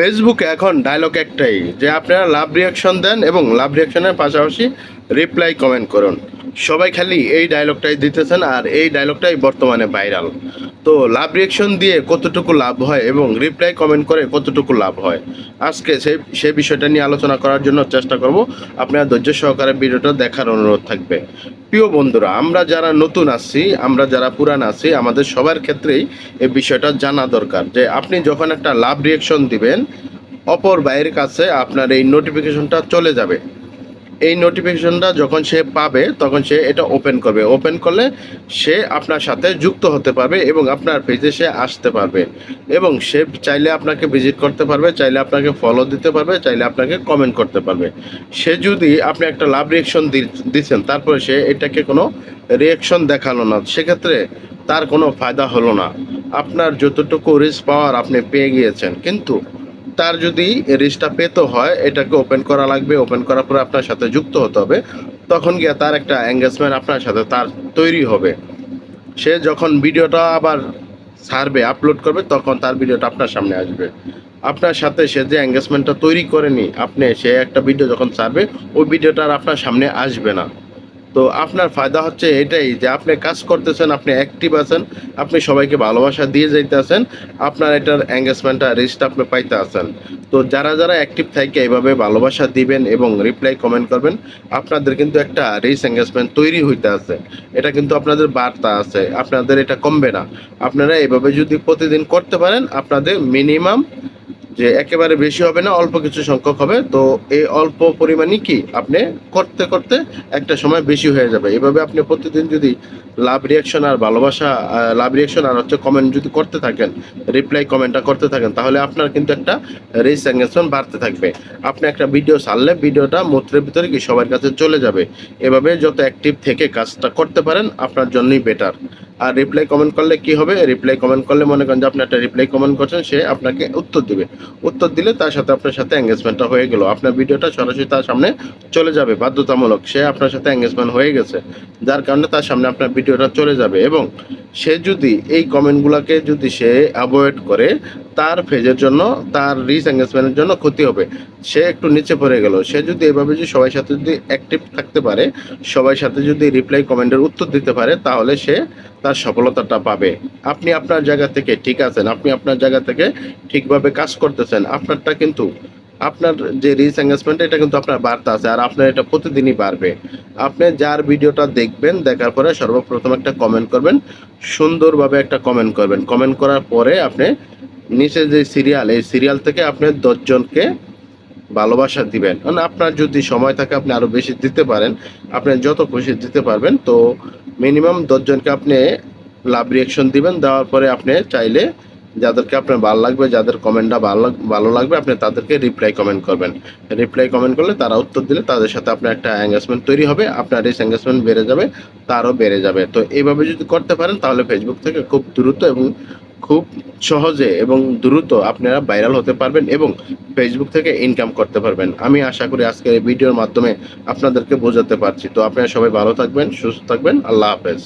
ফেসবুকে এখন ডায়লগ একটাই যে আপনারা লাভ রিয়াকশন দেন এবং লাভ রিয়াকশনের পাশাপাশি রিপ্লাই কমেন্ট করুন। সবাই খালি এই ডায়লগটাই দিতেছেন আর এই ডায়লগটাই বর্তমানে ভাইরাল তো লাভ রিয়েকশন দিয়ে কতটুকু লাভ হয় এবং রিপ্লাই কমেন্ট করে কতটুকু লাভ হয়? আজকে সেই সেই বিষয়টা নিয়ে আলোচনা করার জন্য চেষ্টা করব। আপনার ধৈর্য সহকারে ভিডিওটা দেখার অনুরোধ থাকবে। প্রিয় বন্ধুরা, আমরা যারা নতুন আছি, আমরা যারা পুরান আছি, আমাদের সবার ক্ষেত্রেই এই বিষয়টা জানা দরকার যে আপনি যখন একটা লাভ রিয়েকশন দিবেন, অপর বাইরের কাছে আপনার এই নোটিফিকেশনটা চলে যাবে। এই নোটিফিকেশনটা যখন সে পাবে, তখন সে এটা ওপেন করবে। ওপেন করলে সে আপনার সাথে যুক্ত হতে পারবে এবং আপনার পেজে সে আসতে পারবে। এবং সে চাইলে আপনাকে ভিজিট করতে পারবে, চাইলে আপনাকে ফলো দিতে পারবে, চাইলে আপনাকে কমেন্ট করতে পারবে। সে যদি আপনি একটা লাভ রিয়েকশন দিচ্ছেন, তারপরে সে এটাকে কোনো রিয়েকশন দেখাল না, সেক্ষেত্রে তার কোনো ফায়দা হলো না। আপনার যতটুকু রিস্ক পাওয়ার আপনি পেয়ে গিয়েছেন, কিন্তু তার যদি রিস্কটা পেতে হয়, এটাকে ওপেন করা লাগবে ওপেন করার পরে আপনার সাথে যুক্ত হতে হবে। তখন গিয়ে তার একটা এঙ্গেজমেন্ট আপনার সাথে তার তৈরি হবে। সে যখন ভিডিওটা আবার ছাড়বে আপলোড করবে, তখন তার ভিডিওটা আপনার সামনে আসবে। আপনার সাথে সে যে এঙ্গেজমেন্টটা তৈরি করেনি, আপনি সে একটা ভিডিও যখন ছাড়বে ওই ভিডিওটা আর আপনার সামনে আসবে না। তো আপনার ফায়দা হচ্ছে এটাই যে আপনি কাজ করতেছেন, আপনি অ্যাক্টিভ আছেন, আপনি সবাইকে ভালোবাসা দিয়ে যাইতে আছেন আপনার এটার এঙ্গেজমেন্টটা রিস্ট আপনি পাইতে আছেন তো যারা যারা অ্যাক্টিভ থাকে, এইভাবে ভালোবাসা দিবেন এবং রিপ্লাই কমেন্ট করবেন, আপনাদের কিন্তু একটা রিস এঙ্গেজমেন্ট তৈরি হইতে আছে। এটা কিন্তু আপনাদের বার্তা আছে, আপনাদের এটা কমবে না। আপনারা এভাবে যদি প্রতিদিন করতে পারেন, আপনাদের মিনিমাম যে একেবারে বেশি হবে না, অল্প কিছু সংখ্যক হবে। তো এই অল্প পরিমাণই কি আপনি করতে করতে একটা সময় বেশি হয়ে যাবে। এভাবে আপনি প্রতিদিন যদি লাভ রিয়াকশন আর ভালোবাসা লাভ রিয়াকশন আর হচ্ছে কমেন্ট যদি করতে থাকেন রিপ্লাই কমেন্টটা করতে থাকেন, তাহলে আপনার কিন্তু একটা রিস এঙ্গেজমেন্ট বাড়তে থাকবে। আপনি একটা ভিডিও ছাড়লে ভিডিওটা মূত্রের ভিতরে কি সবার কাছে চলে যাবে? এভাবে যত অ্যাক্টিভ থেকে কাজটা করতে পারেন, আপনার জন্যই বেটার আর রিপ্লাই কমেন্ট করলে কি হবে? রিপ্লাই কমেন্ট করলে মনে করেন যে আপনি একটা রিপ্লাই কমেন্ট করছেন, সে আপনাকে উত্তর দিবে। উত্তর দিলে তার সাথে আপনার সাথে এঙ্গেজমেন্টটা হয়ে গেল। আপনার ভিডিওটা সরাসরি তার সামনে চলে যাবে, বাধ্যতামূলক। সে আপনার সাথে এঙ্গেজমেন্ট হয়ে গেছে। যার কারণে তার সামনে আপনার ভিডিওটা চলে যাবে এবং সে যদি এই কমেন্টগুলোকে যদি সে অ্যাভয়েড করে, তার ফেজের জন্য, তার রিচ এঙ্গেজমেন্টের জন্য ক্ষতি হবে। সে একটু নিচে পড়ে গেল। সে যদি এভাবে যদি সবার সাথে যদি অ্যাক্টিভ থাকতে পারে সবার সাথে যদি রিপ্লাই কমেন্টের উত্তর দিতে পারে, তাহলে সে তার সফলতাটা পাবে। আপনি আপনার জায়গা থেকে ঠিক আছেন, আপনি আপনার জায়গা থেকে ঠিকভাবে কাজ করতেছেন, আপনারটা কিন্তু আপনার যে রিচ এঙ্গেজমেন্ট এটা কিন্তু আপনার বার্তা আছে আর আপনার এটা প্রতিদিনই বাড়বে। আপনি যার ভিডিওটা দেখবেন, দেখার পরে সর্বপ্রথম একটা কমেন্ট করবেন, সুন্দরভাবে একটা কমেন্ট করবেন। কমেন্ট করার পরে আপনি নিচে যে সিরিয়াল এই সিরিয়াল থেকে আপনি দশজনকে ভালোবাসা দিবেন। মানে আপনার যদি সময় থাকে, আপনি আরও বেশি দিতে পারেন। আপনি যত খুশি দিতে পারবেন, তো মিনিমাম দশজনকে আপনি লাভ রিয়াকশন দিবেন। দেওয়ার পরে আপনি চাইলে যাদেরকে আপনার ভালো লাগবে, যাদের কমেন্টটা ভালো ভালো লাগবে, আপনি তাদেরকে রিপ্লাই কমেন্ট করবেন। রিপ্লাই কমেন্ট করলে তারা উত্তর দিলে তাদের সাথে আপনার একটা এঙ্গেজমেন্ট তৈরি হবে, আপনার এই এঙ্গেজমেন্ট বেড়ে যাবে, তারও বেড়ে যাবে। তো এইভাবে যদি করতে পারেন, তাহলে ফেসবুক থেকে খুব দ্রুত এবং খুব সহজে এবং দ্রুত আপনারা ভাইরাল হতে পারবেন এবং ফেসবুক থেকে ইনকাম করতে পারবেন। আমি আশা করি আজকের এই ভিডিওর মাধ্যমে আপনাদেরকে বোঝাতে পারছি। তো আপনারা সবাই ভালো থাকবেন, সুস্থ থাকবেন। আল্লাহ হাফেজ।